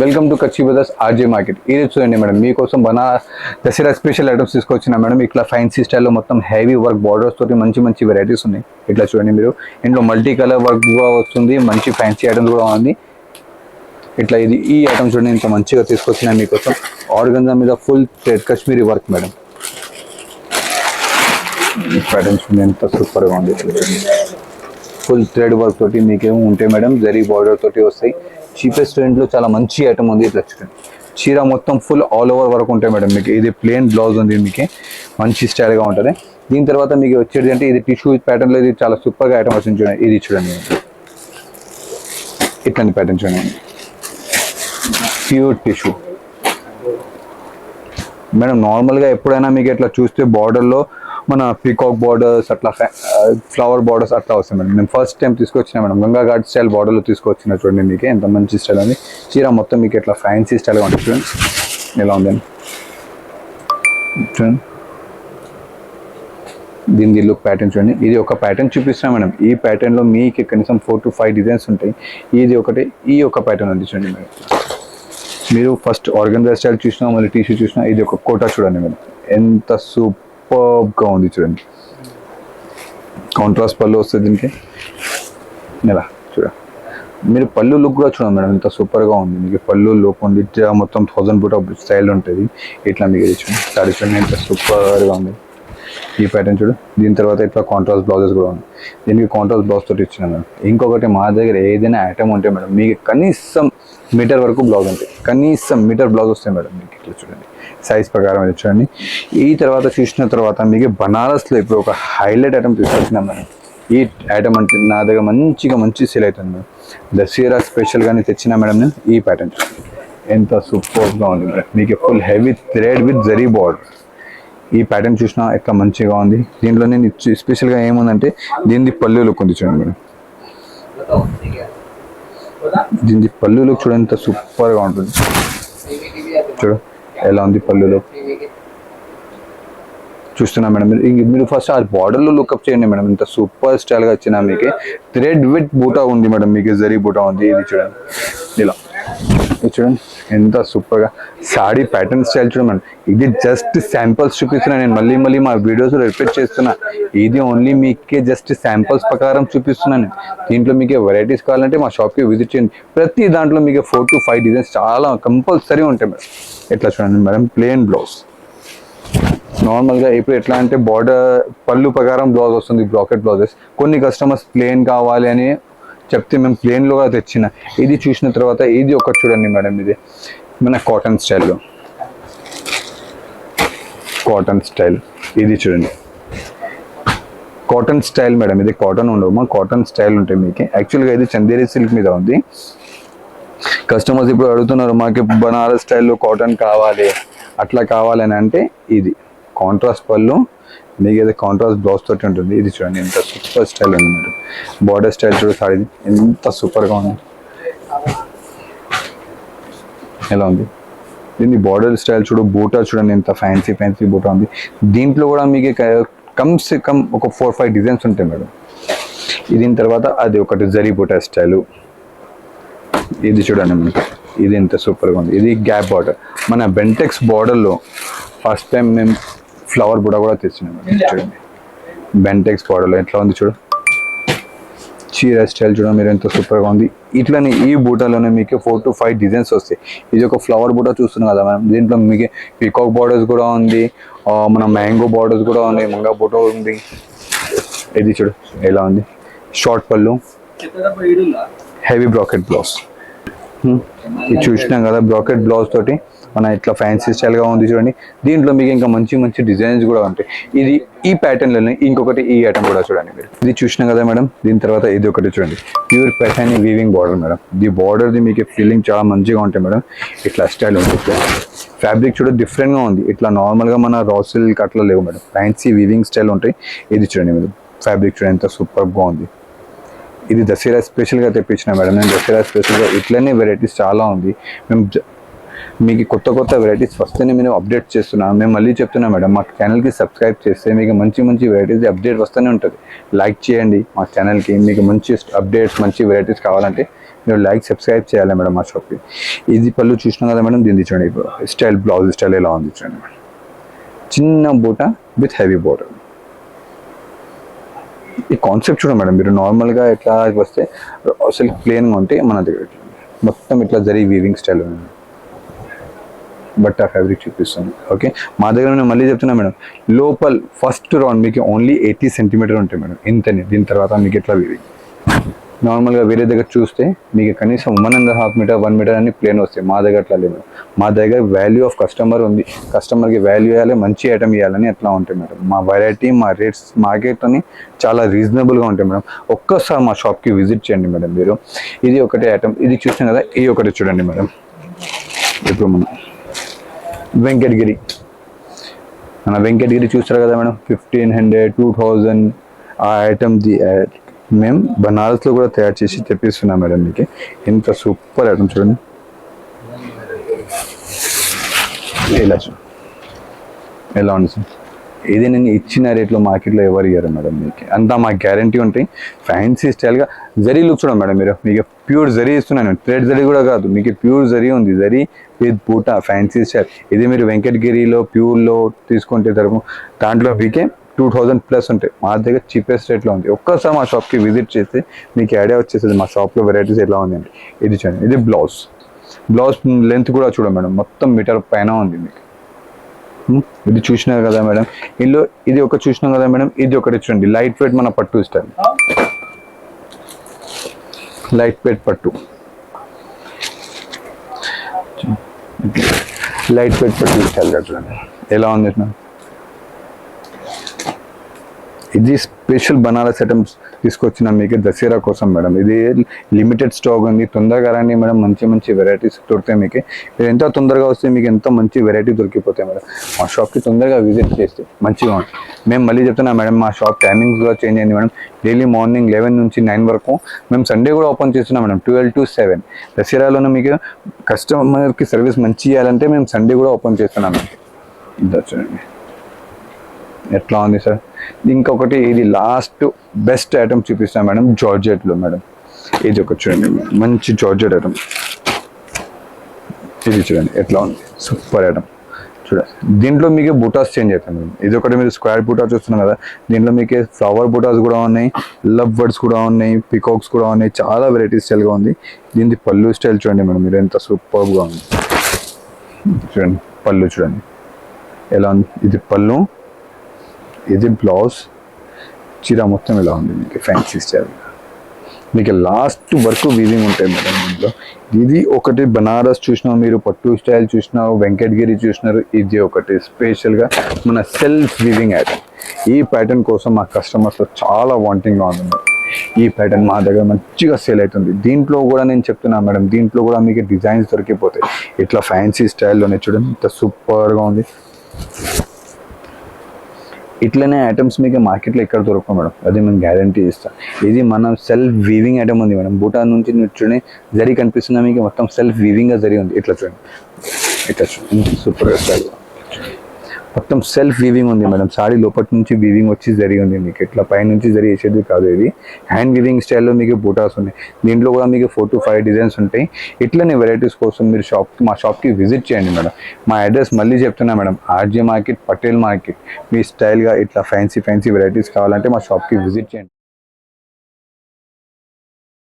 Welcome to Kachchi brothers RJ market ఇది చూడండి madam మీకోసం బనా దసరా స్పెషల్ ఐటమ్స్ తీసుకొచ్చిన మేడం. ఇట్లా ఫ్యాన్సీ స్టైల్లో మొత్తం హెవీ వర్క్ బార్డర్స్ తోటి మంచి మంచి వెరైటీస్ ఉన్నాయి. ఇట్లా చూడండి మీరు. ఇంట్లో మల్టీ కలర్ వర్క్ కూడా వస్తుంది మంచి ఫ్యాన్సీ ఐటమ్స్ కూడా ఉంది. ఇట్లా ఇది ఈ ఐటమ్ చూడండి ఇంత మంచిగా తీసుకొచ్చిన మీకోసం. ఆర్గంజా మీద full thread Kashmiri work madam. Pattern చూడండి ఎంత సూపర్గా ఉంది. ఫుల్ థ్రెడ్ వర్క్ తోటి మీకేమో ఉంటాయి మేడం? జరీ బార్డర్ తోటి వస్తాయి. చీపెస్ట్ రేంజ్లో చాలా మంచి ఐటమ్ ఉంది ఇట్లా చూడండి. చీర మొత్తం ఫుల్ ఆల్ ఓవర్ వరకు ఉంటాయి మేడం మీకు. ఇది ప్లేన్ బ్లౌజ్ ఉంది మీకు. మంచి స్టైల్గా ఉంటుంది. దీని తర్వాత మీకు వచ్చేది అంటే ఇది టిష్యూ ప్యాటర్న్లో ఇది చాలా సూపర్గా ఐటమ్ వచ్చింది చూడండి. ఇది చూడండి ఇట్లాంటి ప్యాటర్న్ చూడండి ప్యూర్ టిష్యూ మేడం నార్మల్గా ఎప్పుడైనా మీకు ఇట్లా చూస్తే బార్డర్లో మన పీకాక్ బార్డర్స్ అట్లా ఫ్లవర్ బార్డర్స్ అట్లా వస్తాయి మేడం. మేము ఫస్ట్ టైం తీసుకొచ్చిన మేడం. గంగా ఘాట్ స్టైల్ బార్డర్లో తీసుకొచ్చిన చూడండి మీకు. ఎంత మంచి స్టైల్ ఉంది. చీర మొత్తం మీకు ఇట్లా ఫ్యాన్సీ స్టైల్గా ఉంటుంది చూడండి. ఎలా ఉందండి చూడండి. దీని లుక్ ప్యాటర్న్ చూడండి. ఇది ఒక ప్యాటర్న్ చూపిస్తున్నా మేడం. ఈ ప్యాటర్న్లో మీకు కనీసం ఫోర్ టు ఫైవ్ డిజైన్స్ ఉంటాయి. ఇది ఒకటి ఈ ఒక ప్యాటర్న్ ఉంది చూడండి మేడం. మీరు ఫస్ట్ ఆర్గన్ స్టైల్ చూసినా మళ్ళీ టీషర్ట్ చూసినా ఇది ఒక కోటా చూడండి మేడం. ఎంత సూప్ సూపర్గా ఉంది చూడండి. కాంట్రాస్ట్ పళ్ళు వస్తుంది దీనికి. ఇలా చూడ. మీరు పళ్ళు లుక్ కూడా చూడండి మేడం ఇంత సూపర్గా ఉంది. మీకు పళ్ళు లుక్ ఉంది మొత్తం థౌజండ్ బూట్ స్టైల్ ఉంటుంది. ఇట్లా మీకు చూడండి. సారీ చూడండి ఎంత సూపర్గా ఉంది. ఈ ప్యాటర్న్ చూడు. దీని తర్వాత ఇట్లా కాంట్రాస్ట్ బ్లౌజెస్ కూడా ఉన్నాయి. దీనికి కాంట్రాస్ట్ బ్లౌజ్ తోటి ఇచ్చిన మేడం. ఇంకొకటి మా దగ్గర ఏదైనా ఐటమ్ ఉంటే మేడం మీకు కనీసం మీటర్ వరకు బ్లౌజ్ ఉంటాయి. కనీసం మీటర్ బ్లౌజ్ వస్తాయి మేడం మీకు ఇట్లా చూడండి. సైజ్ ప్రకారం ఇది చూడండి. ఈ తర్వాత చూసిన తర్వాత మీకు బనారస్లో ఇప్పుడు ఒక హైలైట్ ఐటమ్ తీసుకొచ్చిన మేడం. ఈ ఐటమ్ అంటే నా దగ్గర మంచిగా మంచి సేల్ అవుతుంది మేడం. దసరా స్పెషల్గానే తెచ్చిన మేడం నేను ఈ ప్యాటర్న్ చూడండి. ఎంత సూపర్గా ఉంది మేడం. మీకు full heavy thread with zari border ఈ ప్యాటర్న్ చూసినా ఎట్లా మంచిగా ఉంది? దీంట్లో నేను స్పెషల్గా ఏముందంటే దీనిది పళ్ళు లుక్ ఉంది చూడండి మేడం. దీనిది పళ్ళు లుక్ చూడండి సూపర్గా ఉంటుంది. చూడు ఎలా ఉంది పళ్ళు లుక్ చూస్తున్నా మేడం. మీరు మీరు ఫస్ట్ ఆ బార్డర్లో లుక్అప్ చేయండి మేడం. ఇంత సూపర్ స్టైల్గా వచ్చినా మీకు. థ్రెడ్ విత్ బూటా ఉంది మేడం మీకు జరీ బూటా ఉంది. ఇది చూడండి. ఇలా. చూడండి ఎంత సూపర్గా. సాడీ ప్యాటర్న్ స్టైల్ చూడండి ఇది జస్ట్ శాంపుల్స్ చూపిస్తున్నా నేను. మళ్ళీ మళ్ళీ మా వీడియోస్ రిపీట్ చేస్తున్నా. ఇది ఓన్లీ మీకే జస్ట్ శాంపుల్స్ ప్రకారం చూపిస్తున్నాను దీంట్లో మీకు వెరైటీస్ కావాలంటే మా షాప్కి విజిట్ చేయండి. ప్రతి దాంట్లో మీకు ఫోర్ టు ఫైవ్ డిజైన్స్ చాలా కంపల్సరీ ఉంటాయి మేడం. ఎట్లా చూడండి మేడం? ప్లేన్ బ్లౌజ్ నార్మల్గా ఇప్పుడు ఎట్లా అంటే బార్డర్ పళ్ళు ప్రకారం బ్లౌజ్ వస్తుంది బ్రాకెట్ బ్లౌజెస్ కొన్ని కస్టమర్స్ ప్లేన్ కావాలి అని చెప్తే మేము ప్లేన్లో తెచ్చిన. ఇది చూసిన తర్వాత ఇది ఒకటి చూడండి మేడం ఇది. మన కాటన్ స్టైల్లో కాటన్ స్టైల్ ఇది చూడండి. కాటన్ స్టైల్ మేడం ఇది కాటన్ ఉండవు. మా కాటన్ స్టైల్ ఉంటుంది మీకు. యాక్చువల్గా ఇది చందేరి సిల్క్ మీద ఉంది. కస్టమర్స్ ఇప్పుడు అడుగుతున్నారు మాకు బనారస్ స్టైల్లో కాటన్ కావాలి. అట్లా కావాలని అంటే ఇది. కాంట్రాస్ట్ పళ్ళు మీకు ఏదో కాంట్రాస్ట్ బ్లౌజ్ తోటి ఉంటుంది. ఇది చూడండి ఎంత సూపర్ స్టైల్ ఉంది మీరు బార్డర్ స్టైల్ చూడు సారీ ఎంత సూపర్గా ఉంది. ఎలా ఉంది? దీన్ని బార్డర్ స్టైల్ చూడు బూటా చూడండి ఎంత ఫ్యాన్సీ ఫ్యాన్సీ బూటా ఉంది. దీంట్లో కూడా మీకు కమ్సే కమ్ కమ్ ఒక ఫోర్ ఫైవ్ డిజైన్స్ ఉంటాయి మేడం. దీని తర్వాత అది ఒకటి జరీ బూటా స్టైలు ఇది చూడండి మనకి ఇది ఎంత సూపర్గా ఉంది. ఇది గ్యాప్ బార్డర్ మన బెంటెక్స్ బార్డర్లో ఫస్ట్ టైం మేము ఫ్లవర్ బుడ కూడా తెచ్చినాం చూడండి. బెంటెక్స్ బాడీలో ఎట్లా ఉంది చూడు. చీర స్టైల్ చూడండి మీరు ఎంతో సూపర్గా ఉంది. ఇట్లనే ఈ బూటాలోనే మీకు ఫోర్ టు ఫైవ్ డిజైన్స్ వస్తాయి. ఇది ఒక ఫ్లవర్ బూటా చూస్తున్నాం కదా మనం దీంట్లో మీకు పీకాక్ బార్డర్స్ కూడా ఉంది మన మ్యాంగో బార్డర్స్ కూడా ఉంది మంగా బూటా ఉంది. ఇది చూడు ఎలా ఉంది. షార్ట్ పళ్ళు. హెవీ బ్రాకెట్ బ్లౌజ్ ఇది చూసినాం కదా బ్రాకెట్ బ్లౌజ్ తోటి. మన ఇట్లా ఫ్యాన్సీ స్టైల్గా ఉంది చూడండి. దీంట్లో మీకు ఇంకా మంచి మంచి డిజైన్స్ కూడా ఉంటాయి. ఇది ఈ ప్యాటర్న్లోనే ఇంకొకటి ఈ ఐటమ్ కూడా చూడండి మీరు. ఇది చూసినా కదా మేడం? దీని తర్వాత ఇది ఒకటి చూడండి. Pure pattern weaving border madam. ఈ బార్డర్ది మీకు ఫీలింగ్ చాలా మంచిగా ఉంటాయి మేడం. ఇట్లా స్టైల్ ఉంటుంది. ఫ్యాబ్రిక్ చూడ డిఫరెంట్గా ఉంది. ఇట్లా నార్మల్గా మన రా సిల్క్ అట్లా లేవు మేడం. ఫ్యాన్సీ వీవింగ్ స్టైల్ ఉంటాయి. ఇది చూడండి మీరు. ఫ్యాబ్రిక్ చూడండి ఎంత సూపర్గా ఉంది. ఇది దసరా స్పెషల్గా తెప్పించిన మేడం. నేను దసరా స్పెషల్గా ఇట్లనే వెరైటీస్ చాలా ఉంది. మేము మీకు కొత్త కొత్త వెరైటీస్ వస్తేనే మేము అప్డేట్ చేస్తున్నాం. మేము మళ్ళీ చెప్తున్నాం మేడం మా ఛానల్కి సబ్స్క్రైబ్ చేస్తే మీకు మంచి మంచి వెరైటీస్ అప్డేట్ వస్తూనే ఉంటుంది. లైక్ చేయండి మా ఛానల్కి మీకు మంచి అప్డేట్స్ మంచి వెరైటీస్ కావాలంటే మీరు లైక్ సబ్స్క్రైబ్ చేయాలి మేడం మా షాప్కి ఇది పళ్ళు చూసినాం కదా మేడం దీన్ని చూడండి. ఇప్పుడు స్టైల్ బ్లౌజ్ స్టైల్ ఎలా ఉంది చూడండి మేడం. చిన్న బూట విత్ హెవీ బోర్డర్ ఈ కాన్సెప్ట్ చూడండి మేడం మీరు నార్మల్గా ఎట్లా వస్తే అసలు ప్లెయిన్గా ఉంటే మన దగ్గర మొత్తం ఇట్లా జరీ వీవింగ్ స్టైల్ ఉంది బట్ ఆ ఫ్యాబ్రిక్ చూపిస్తుంది. ఓకే మా దగ్గర నేను మళ్ళీ చెప్తున్నా మేడం లోపల ఫస్ట్ రౌండ్ మీకు ఓన్లీ ఎయిటీ సెంటీమీటర్ ఉంటాయి మేడం ఇంతనే దీని తర్వాత మీకు ఎట్లా వీవింగ్ నార్మల్గా వేరే దగ్గర చూస్తే మీకు కనీసం one and half metre one metre అని ప్లేన్ వస్తాయి. మా దగ్గర అట్లా లేదు. మా దగ్గర వాల్యూ ఆఫ్ కస్టమర్ ఉంది. కస్టమర్కి వాల్యూ ఇవ్వాలి మంచి ఐటమ్ ఇవ్వాలని అట్లా ఉంటాయి మేడం. మా వెరైటీ మా రేట్స్ మార్కెట్ని చాలా రీజనబుల్గా ఉంటాయి మేడం. ఒక్కసారి మా షాప్కి విజిట్ చేయండి మేడం మీరు. ఇది ఒకటే ఐటమ్ ఇది చూసాం కదా ఇది ఒకటి చూడండి మేడం. ఇప్పుడు మనం వెంకటగిరి. మన వెంకటగిరి చూస్తారు కదా madam? Fifteen hundred two thousand ఆ ఐటమ్ ది మేము బనారస్లో కూడా తయారు చేసి తెప్పిస్తున్నాం మేడం మీకు. ఇంత సూపర్ ఐటమ్ చూడండి. ఇలా ఎలా ఉంది సార్? ఇది నేను ఇచ్చిన రేట్లో మార్కెట్లో ఎవరు ఇయ్యారు మేడం మీకు. అంతా మా గ్యారంటీ ఉంటాయి. ఫ్యాన్సీ స్టైల్గా జరీ లుక్ చూడండి మేడం మీరు. మీకు ప్యూర్ జరీ ఇస్తున్నాను థ్రెడ్ జరీ కూడా కాదు. మీకు ప్యూర్ జరీ ఉంది. జరీ విత్ పూట ఫ్యాన్సీ స్టైల్ ఇది మీరు వెంకటగిరిలో ప్యూర్లో తీసుకుంటే తరపు దాంట్లో మీకే టూ థౌజండ్ ప్లస్ ఉంటాయి. మా దగ్గర చీపెస్ట్ రేట్లో ఉంది. ఒక్కసారి మా షాప్కి విజిట్ చేస్తే మీకు ఐడియా వచ్చేస్తుంది. మా షాప్లో వెరైటీస్ ఎలా ఉందండి ఇది చూడండి. ఇది బ్లౌజ్ బ్లౌజ్ లెంత్ కూడా చూడండి మేడం. మొత్తం మీటర్ పైన ఉంది మీకు. ఇది చూసినారు కదా మేడం. ఇందులో ఇది ఒక చూసినాం కదా మేడం. ఇది ఒకటి చూడండి. లైట్ వెయిట్ మన పట్టు స్టైల్ లైట్ వెయిట్ పట్టు. లైట్ వెయిట్ పట్టు స్టైల్ చూడండి. ఎలా ఉంది ఇది స్పెషల్ బనారస్ ఐటమ్స్ తీసుకొచ్చిన మీకు దసరా కోసం మేడం. ఇది లిమిటెడ్ స్టాక్ ఉంది. తొందరగా రండి మేడం. మంచి మంచి వెరైటీస్ దొరుకుతాయి మీకు. మీరు ఎంత తొందరగా వస్తే మీకు ఎంత మంచి వెరైటీ దొరికిపోతాయి మేడం. మా షాప్కి తొందరగా విజిట్ చేస్తే మంచిగా ఉంటుంది. మేము మళ్ళీ చెప్తున్నా మేడం మా షాప్ టైమింగ్స్ కూడా చేంజ్ అయింది మేడం. డైలీ మార్నింగ్ లెవెన్ నుంచి నైన్ వరకు మేము సండే కూడా ఓపెన్ చేస్తున్నాం మేడం ట్వెల్వ్ టు సెవెన్ దసరాలోనే మీకు కస్టమర్కి సర్వీస్ మంచి ఇవ్వాలంటే మేము సండే కూడా ఓపెన్ చేస్తున్నాం మేడం. చూడండి. ఎట్లా ఉంది సార్? ఇంకొకటి ఇది లాస్ట్ బెస్ట్ ఐటమ్ చూపిస్తాను మేడం జార్జెట్లో మేడం. ఇది ఒకటి చూడండి మంచి జార్జెట్ ఐటమ్ ఇది చూడండి ఎట్లా ఉంది? సూపర్ ఐటమ్ చూడండి దీంట్లో మీకు బుటాస్ చేంజ్ అవుతాయి మేడం. ఇది ఒకటి మీరు స్క్వేర్ బుటాస్ చూస్తున్నాం కదా దీంట్లో మీకు ఫ్లవర్ బుటాస్ కూడా ఉన్నాయి లవ్ బర్డ్స్ కూడా ఉన్నాయి పికాక్స్ కూడా ఉన్నాయి చాలా వెరైటీ స్టైల్గా ఉంది. దీనికి పళ్ళు స్టైల్ చూడండి మేడం మీరు ఎంత సూపర్గా ఉంది. చూడండి పళ్ళు చూడండి. ఎలా ఉంది? ఇది పళ్ళు ఇది బ్లౌజ్ చీర మొత్తం ఇలా ఉంది మీకు ఫ్యాన్సీ స్టైల్ మీకు లాస్ట్ వరకు వీవింగ్ ఉంటాయి మేడం దీంట్లో ఇది ఒకటి బనారస్ చూసినా మీరు పట్టు స్టైల్ చూసినా వెంకటగిరి చూసినారు ఇది ఒకటి స్పెషల్గా మన సెల్ఫ్ వీవింగ్ ఐటమ్ ఈ ప్యాటర్న్ కోసం మా కస్టమర్స్ చాలా వాంటింగ్గా ఉంది మేడం ఈ ప్యాటర్న్ మా దగ్గర మంచిగా సేల్ అవుతుంది. దీంట్లో కూడా నేను చెప్తున్నాను మేడం దీంట్లో కూడా మీకు డిజైన్స్ దొరికిపోతాయి. ఇట్లా ఫ్యాన్సీ స్టైల్లోనే చూడండి ఇంత సూపర్గా ఉంది. ఇట్లనే ఐటమ్స్ మీకు మార్కెట్లో ఎక్కడ దొరకవు మేడం. అది మేము గ్యారంటీ ఇస్తాం ఇది మనం సెల్ఫ్ వీవింగ్ ఐటమ్ ఉంది మేడం. భూటాన్ నుంచి చూడండి జరి కనిపిస్తున్నా మీకు మొత్తం సెల్ఫ్ వీవింగ్గా జరి ఉంది. ఇట్లా చూడండి. ఇట్లా చూడండి. సూపర్ స్టైల్ మొత్తం సెల్ఫ్ వీవింగ్ ఉంది మేడం. సారీ లోపటి నుంచి వీవింగ్ వచ్చి జరిగి ఉంది మీకు. ఇట్లా పైనుంచి జరి వేసేది కాదు ఇది. హ్యాండ్ వీవింగ్ స్టైల్లో మీకు బూటాస్ ఉన్నాయి. దీంట్లో కూడా మీకు ఫోర్ టు ఫైవ్ డిజైన్స్ ఉంటాయి. ఇట్లనే వెరైటీస్ కోసం మీరు షాప్ మా షాప్కి విజిట్ చేయండి మేడం. మా అడ్రస్ మళ్ళీ చెప్తున్నా madam. RJ market Patel market. మీ స్టైల్గా ఇట్లా ఫ్యాన్సీ ఫ్యాన్సీ వెరైటీస్ కావాలంటే మా షాప్కి విజిట్ చేయండి.